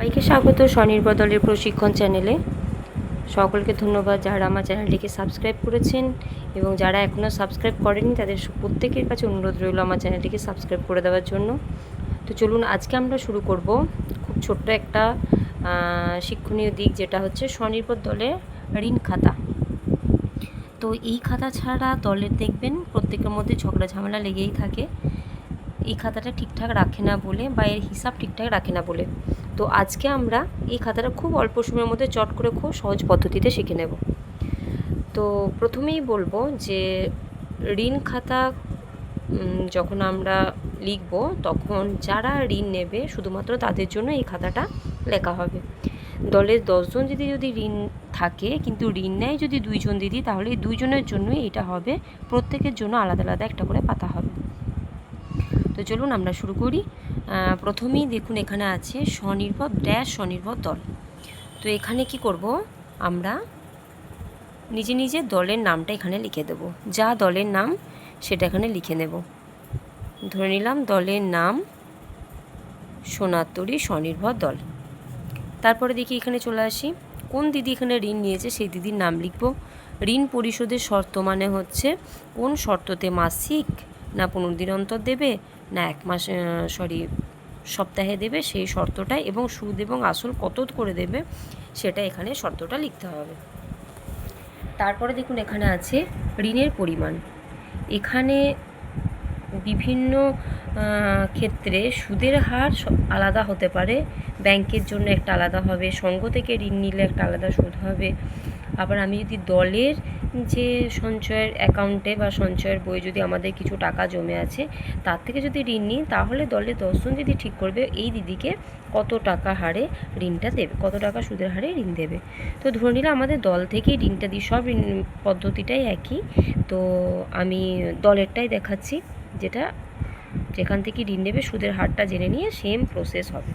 সবাইকে স্বাগত স্বনির্ভর দলের প্রশিক্ষণ চ্যানেলে। সকলকে ধন্যবাদ যারা আমার চ্যানেলটিকে সাবস্ক্রাইব করেছেন এবং যারা এখনও সাবস্ক্রাইব করেনি তাদের প্রত্যেকের কাছে অনুরোধ রইল আমার চ্যানেলটিকে সাবস্ক্রাইব করে দেওয়ার জন্য। তো চলুন, আজকে আমরা শুরু করব খুব ছোট্ট একটা শিক্ষণীয় দিক, যেটা হচ্ছে স্বনির্ভর দলের ঋণ খাতা। তো এই খাতা ছাড়া দলের দেখবেন প্রত্যেকের মধ্যে ঝগড়া ঝামেলা লেগেই থাকে। এই খাতাটা ঠিকঠাক রাখে না বলে বা এর হিসাব ঠিকঠাক রাখে না বলে। তো আজকে আমরা এই খাতাটা খুব অল্প সময়ের মধ্যে চট করে খুব সহজ পদ্ধতিতে শিখে নেব। তো প্রথমেই বলব যে ঋণ খাতা যখন আমরা লিখব, তখন যারা ঋণ নেবে শুধুমাত্র তাদের জন্য এই খাতাটা লেখা হবে। দলের দশজন যদি যদি ঋণ থাকে, কিন্তু ঋণ নেয় যদি দুইজন দিদি, তাহলে এই দুইজনের জন্যই এটা হবে। প্রত্যেকের জন্য আলাদা আলাদা একটা করে পাতা হবে। তো চলুন আমরা শুরু করি। প্রথমেই দেখুন এখানে আছে স্বনির্ভর ড্যাশ স্বনির্ভর দল। তো এখানে কি করব? আমরা নিজে নিজে দলের নামটা এখানে লিখে দেব। যা দলের নাম, সেটা এখানে লিখে নেব। ধরে নিলাম দলের নাম সোনাতরি স্বনির্ভর দল। তারপরে দেখি এখানে চলে আসি। কোন দিদি এখানে ঋণ নিয়েছে, সেই দিদির নাম লিখব। ঋণ পরিশোধের শর্ত মানে হচ্ছে কোন শর্ততে মাসিক না পনেরো দিন অন্তর দেবে, না এক মাস সরি সপ্তাহে দেবে সেই শর্তটা এবং সুদ এবং আসল কত করে দেবে সেটা এখানে শর্তটা লিখতে হবে। তারপরে দেখুন এখানে আছে ঋণের পরিমাণ। এখানে বিভিন্ন ক্ষেত্রে সুদের হার আলাদা হতে পারে। ব্যাংকের জন্য একটা আলাদা হবে, সঙ্গ থেকে ঋণ নিলে একটা আলাদা সুদ হবে। আবার আমি যদি দলের যে সঞ্চয়ের অ্যাকাউন্টে বা সঞ্চয়ের বই যদি আমাদের কিছু টাকা জমে আছে, তার থেকে যদি ঋণ নিই, তাহলে দলের দশজন যদি ঠিক করবে, এই দিদিকে কত টাকা হারে ঋণটা দেবে, কত টাকা সুদের হারে ঋণ দেবে। তো ধরে নিলে আমাদের দল থেকেই ঋণটা দিই সব ঋণ পদ্ধতিটাই একই। তো আমি দলেরটাই দেখাচ্ছি। যেটা যেখান থেকে ঋণ নেবে, সুদের হারটা জেনে নিয়ে সেম প্রসেস হবে।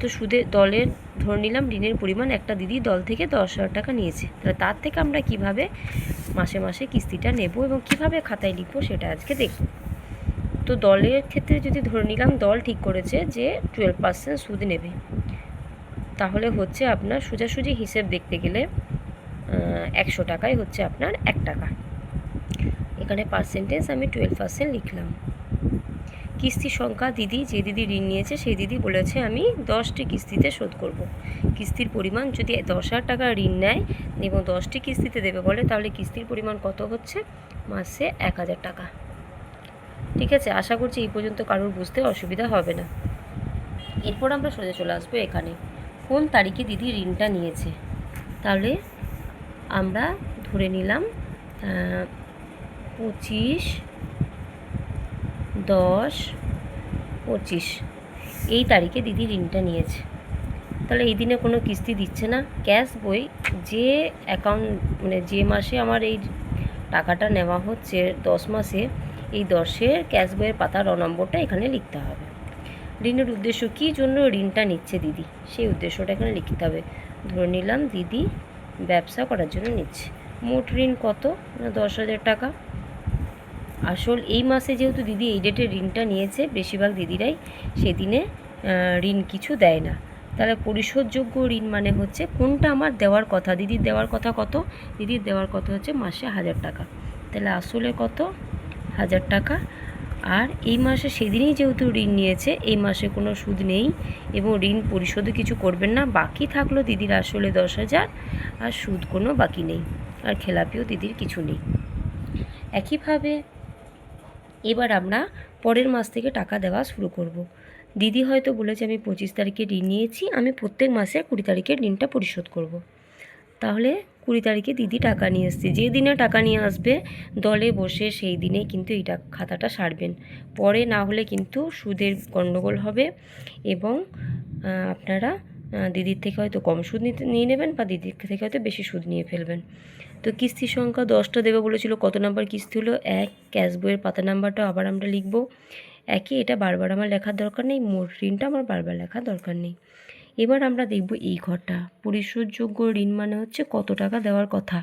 তো সুদের দলের, ধরে নিলাম ঋণের পরিমাণ একটা দিদি দল থেকে দশ হাজার টাকা নিয়েছে। তাহলে তার থেকে আমরা কীভাবে মাসে মাসে কিস্তিটা নেব এবং কীভাবে খাতায় লিখব সেটা আজকে দেখব। তো দলের ক্ষেত্রে যদি ধরে নিলাম দল ঠিক করেছে যে টুয়েলভ পার্সেন্ট সুদ নেবে, তাহলে হচ্ছে আপনার সোজাসুজি হিসেব দেখতে গেলে একশো টাকায় হচ্ছে আপনার এক টাকা। এখানে পার্সেন্টেজ আমি টুয়েলভ পার্সেন্ট লিখলাম। কিস্তির সংখ্যা দিদি, যে দিদি ঋণ নিয়েছে, সেই দিদি বলেছে আমি দশটি কিস্তিতে শোধ করব। কিস্তির পরিমাণ যদি দশ হাজার টাকা ঋণ নেয়, এবং দশটি কিস্তিতে দেবে বলে, তাহলে কিস্তির পরিমাণ কত হচ্ছে? মাসে এক হাজার টাকা। ঠিক আছে, আশা করছি এই পর্যন্ত কারোর বুঝতে অসুবিধা হবে না। এরপর আমরা সোজা চলে আসব এখানে। কোন তারিখে দিদি ঋণটা নিয়েছে? তাহলে আমরা ধরে নিলাম পঁচিশ, দশ, পঁচিশ। এই তারিখে দিদি ঋণটা নিয়েছে। তাহলে এই দিনে কোনো কিস্তি দিচ্ছে না। ক্যাশ বই যে অ্যাকাউন্ট মানে যে মাসে আমার এই টাকাটা নেওয়া হচ্ছে দশ মাসে, এই দশের ক্যাশ বইয়ের পাতা র নম্বরটা এখানে লিখতে হবে। ঋণের উদ্দেশ্য কী জন্য ঋণটা নিচ্ছে দিদি? সেই উদ্দেশ্যটা এখানে লিখতে হবে। ধরে নিলাম দিদি ব্যবসা করার জন্য নিচ্ছে। মোট ঋণ কত? দশ হাজার টাকা? আসল এই মাসে যেহেতু দিদি এই ডেটে ঋণটা নিয়েছে, বেশিরভাগ দিদিরাই সেদিনে ঋণ কিছু দেয় না। তাহলে পরিশোধযোগ্য ঋণ মানে হচ্ছে কোনটা আমার দেওয়ার কথা? দিদির দেওয়ার কথা কত? দিদির দেওয়ার কথা হচ্ছে মাসে হাজার টাকা। তাহলে আসলে কত? হাজার টাকা। আর এই মাসে সেদিনই যেহেতু ঋণ নিয়েছে, এই মাসে কোনো সুদ নেই এবং ঋণ পরিশোধও কিছু করবেন না, বাকি থাকল দিদির আসলে দশ হাজার আর সুদ কোনো বাকি নেই। আর খেলাপিও দিদির কিছু নেই। একইভাবে এবার আমরা পরের মাস থেকে টাকা দেওয়া শুরু করব। দিদি হয়তো বলেছে, আমি পঁচিশ তারিখে ঋণ নিয়েছি, আমি প্রত্যেক মাসে কুড়ি তারিখে ঋণটা পরিশোধ করব। তাহলে কুড়ি তারিখে দিদি টাকা নিয়ে এসছে যে দিনে টাকা নিয়ে আসবে, দলে বসে সেই দিনে কিন্তু এই খাতাটা সারবেন পরে না হলে কিন্তু সুদের গণ্ডগোল হবে এবং আপনারা দিদির থেকে হয়তো কম সুদ নিতে, নিয়ে নেবেন বা দিদির থেকে হয়তো বেশি সুদ নিয়ে ফেলবেন তো কিস্তির সংখ্যা দশটা দেবে বলেছিল, কত নাম্বার কিস্তি হলো? এক, ক্যাশ বইয়ের পাতা নাম্বারটা আবার আমরা লিখব। একই এটা বারবার আমার লেখার দরকার নেই, মোট ঋণটা আমার বারবার লেখার দরকার নেই। এবার আমরা দেখব এই ঘরটা। পরিশোধযোগ্য ঋণ মানে হচ্ছে কত টাকা দেওয়ার কথা।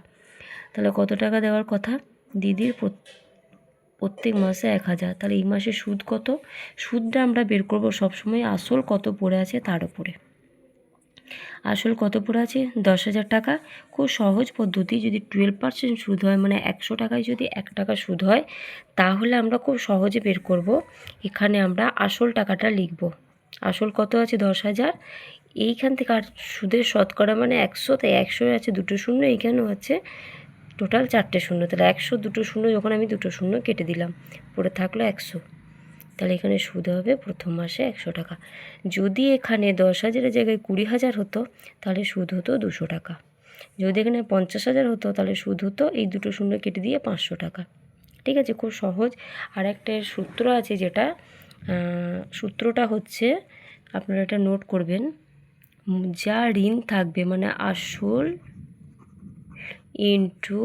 তাহলে কত টাকা দেওয়ার কথা? দিদির প্রত্যেক মাসে এক হাজার। তাহলে এই মাসে সুদ কত? সুদটা আমরা বের করব সবসময় আসল কত পড়ে আছে তার উপরে। আসল কত পড়ে আছে? দশ হাজার টাকা? খুব সহজ পদ্ধতি, যদি টুয়েলভ পার্সেন্ট সুদ হয় মানে একশো টাকায় যদি এক টাকা সুদ হয়, তাহলে আমরা খুব সহজে বের করব। এখানে আমরা আসল টাকাটা লিখব। আসল কত আছে? দশ হাজার। এইখান থেকে আর সুদের শতকরা মানে একশো, তাই একশো আছে দুটো শূন্য, এইখানেও আছে টোটাল চারটে শূন্য। তাহলে একশো দুটো শূন্য, যখন আমি দুটো শূন্য কেটে দিলাম, পড়ে থাকল একশো। তাহলে এখানে সুদ হবে প্রথম মাসে একশো টাকা। যদি এখানে দশ হাজারের জায়গায় কুড়ি হাজার হতো, তাহলে সুদ হতো দুশো টাকা। যদি এখানে পঞ্চাশ হাজার হতো, তাহলে সুদ হতো এই দুটো শূন্য কেটে দিয়ে পাঁচশো টাকা। ঠিক আছে, খুব সহজ। আর একটা সূত্র আছে যেটা সূত্রটা হচ্ছে, আপনারা এটা নোট করবেন। যা ঋণ থাকবে মানে আসল ইন্টু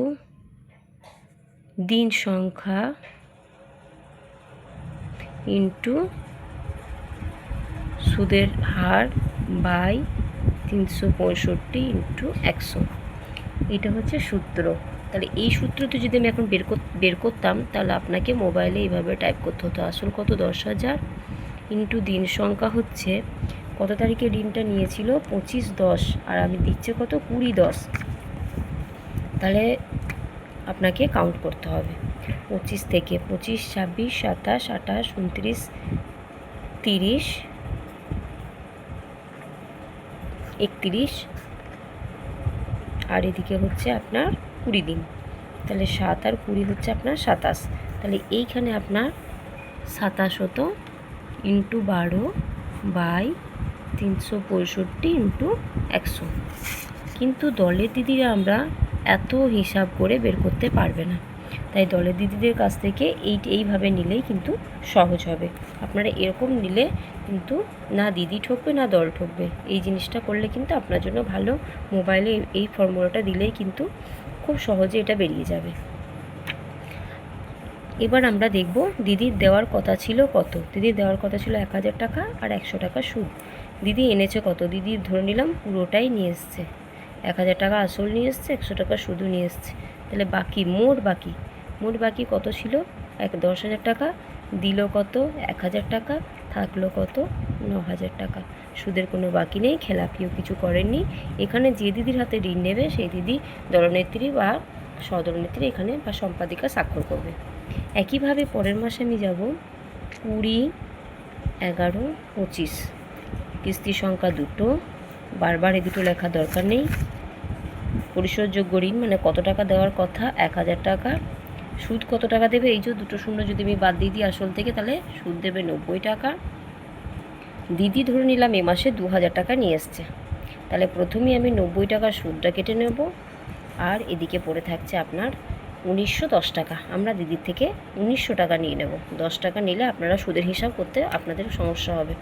দিন সংখ্যা ইন্টু সুদের হার বাই তিনশো পঁয়ষট্টি ইন্টু একশো। এটা হচ্ছে সূত্র। তাহলে এই সূত্রটি যদি আমি এখন বের বের করতাম, তাহলে আপনাকে মোবাইলে এইভাবে টাইপ করতে হতো। আসল কত? দশ হাজার ইন্টু দিন সংখ্যা হচ্ছে, কত তারিখে ঋণটা নিয়েছিল? পঁচিশ দশ। আর আমি দিচ্ছে কত? কুড়ি দশ। তাহলে আপনাকে কাউন্ট করতে হবে। পঁচিশ থেকে পঁচিশ, ছাব্বিশ, সাতাশ, আঠাশ, উনত্রিশ, তিরিশ, একত্রিশ। আর এদিকে হচ্ছে আপনার কুড়ি দিন। তাহলে সাত আর কুড়ি হচ্ছে আপনার সাতাশ। তাহলে এইখানে আপনার সাতাশ হতো ইন্টু বারো বাই তিনশো পঁয়ষট্টি ইন্টু একশো। কিন্তু দলের দিদিরা আমরা এত হিসাব করে বের করতে পারবে না। তাই দলের দিদিদের কাছ থেকে এই, এইভাবে নিলেই কিন্তু সহজ হবে। আপনারা এরকম নিলে কিন্তু না দিদি ঠকবে, না দল ঠকবে। এই জিনিসটা করলে কিন্তু আপনার জন্য ভালো। মোবাইলে এই ফর্মুলাটা দিলেই কিন্তু খুব সহজে এটা বেরিয়ে যাবে। এবার আমরা দেখব দিদির দেওয়ার কথা ছিল কত? দিদির দেওয়ার কথা ছিল এক হাজার টাকা আর একশো টাকা সুদ। দিদি এনেছে কত? দিদি ধরে নিলাম পুরোটাই নিয়ে এসছে। এক হাজার টাকা আসল নিয়ে এসছে, একশো টাকা সুদও নিয়ে এসছে। তাহলে বাকি মোট বাকি? মোট বাকি কত ছিল? এক দশ হাজার টাকা, দিল কত? এক হাজার টাকা, থাকল কত? ন হাজার টাকা। সুদের কোনো বাকি নেই, খেলাপিও কিছু করেননি। এখানে যে দিদির হাতে ঋণ নেবে, সেই দিদি দলনেত্রী বা সদলনেত্রী এখানে বা সম্পাদিকা স্বাক্ষর করবে। একইভাবে পরের মাসে আমি যাব কুড়ি, এগারো, পঁচিশ। কিস্তির সংখ্যা দুটো। বারবার এ দুটো লেখা দরকার নেই। পরিশোধযোগ্য ঋণ মানে কত টাকা দেওয়ার কথা? এক হাজার টাকা। সুদ কত টাকা দেবে? এই যে দুটো শূন্য যদি আমি বাদ দিয়ে দিই আসল থেকে, তাহলে সুদ দেবে নব্বই টাকা। দিদি ধরে নিলাম এ মাসে দু হাজার টাকা নিয়ে এসছে। তাহলে প্রথমেই আমি নব্বই টাকার সুদটা কেটে নেব। আর এদিকে পড়ে থাকছে আপনার উনিশশো দশ টাকা। আমরা দিদির থেকে উনিশশো টাকা নিয়ে নেব। দশ টাকা নিলে আপনারা সুদের হিসাব করতে আপনাদের সমস্যা হবে।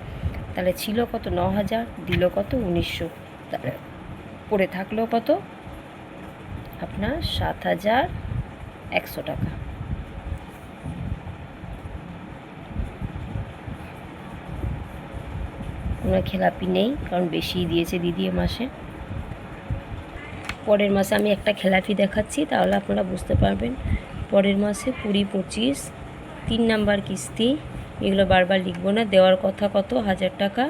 তাহলে ছিল কত? ন হাজার, দিল কত? উনিশশো। তাহলে পড়ে থাকল কত? আপনার সাত হাজার একশো টাকা। কোনো খেলাপি নেই, কারণ বেশিই দিয়েছে দিদি এ মাসে। পরের মাসে আমি একটা খেলাপি দেখাচ্ছি, তাহলে আপনারা বুঝতে পারবেন। পরের মাসে কুড়ি পঁচিশ, তিন নাম্বার কিস্তি, এগুলো বারবার লিখব না, দেওয়ার কথা কত? হাজার টাকা।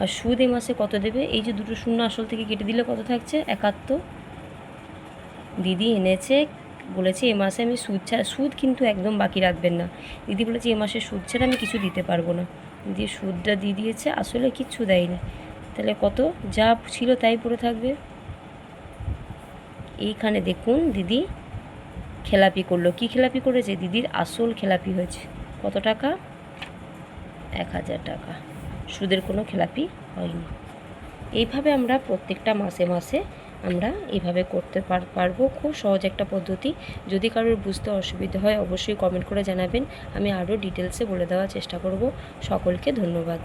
আর সুদ এ মাসে কত দেবে? এই যে দুটো শূন্য আসল থেকে কেটে দিলে কত থাকছে? একাত্তর। দিদি এনেছে, বলেছে এ মাসে আমি সুদ ছাড়া সুদ কিন্তু একদম বাকি রাখবেন না। দিদি বলেছে এ মাসে সুদ ছাড়া আমি কিছু দিতে পারব না। দিয়ে সুদটা দিয়ে দিয়েছে, আসলে কিচ্ছু দেয়নি। তাহলে কত? যা ছিল তাই পড়ে থাকবে। এইখানে দেখুন দিদি খেলাপি করল। কি খেলাপি করেছে? দিদির আসল খেলাপি হয়েছে। কত টাকা? এক হাজার টাকা। সুদের কোনো খেলাপি হয়নি। এইভাবে আমরা প্রত্যেকটা মাসে মাসে আমরা এভাবে করতে পার পারব। খুব সহজ একটা পদ্ধতি। যদি কারোর বুঝতে অসুবিধা হয়, অবশ্যই কমেন্ট করে জানাবেন। আমি আরও ডিটেলসে বলে দেওয়ার চেষ্টা করব। সকলকে ধন্যবাদ।